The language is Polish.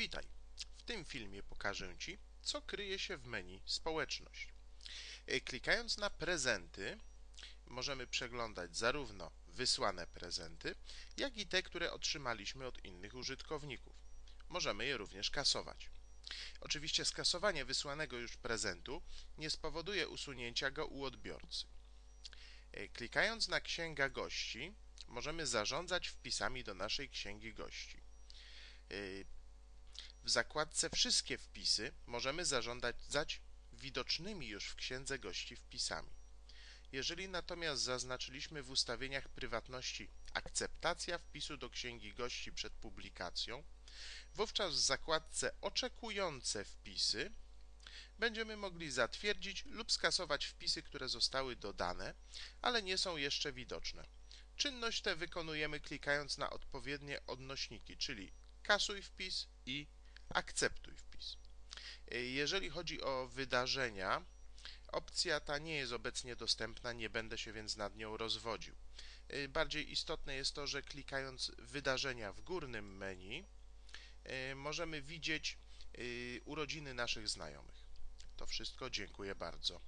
Witaj! W tym filmie pokażę Ci, co kryje się w menu Społeczność. E, klikając na prezenty, możemy przeglądać zarówno wysłane prezenty, jak i te, które otrzymaliśmy od innych użytkowników. Możemy je również kasować. Oczywiście skasowanie wysłanego już prezentu nie spowoduje usunięcia go u odbiorcy. E, klikając na Księga Gości, możemy zarządzać wpisami do naszej Księgi Gości. W zakładce Wszystkie wpisy możemy zarządzać widocznymi już w księdze gości wpisami. Jeżeli natomiast zaznaczyliśmy w ustawieniach prywatności akceptacja wpisu do księgi gości przed publikacją, wówczas w zakładce Oczekujące wpisy będziemy mogli zatwierdzić lub skasować wpisy, które zostały dodane, ale nie są jeszcze widoczne. Czynność tę wykonujemy klikając na odpowiednie odnośniki, czyli kasuj wpis i akceptuj wpis. Jeżeli chodzi o wydarzenia, opcja ta nie jest obecnie dostępna, nie będę się więc nad nią rozwodził. Bardziej istotne jest to, że klikając wydarzenia w górnym menu możemy widzieć urodziny naszych znajomych. To wszystko, dziękuję bardzo.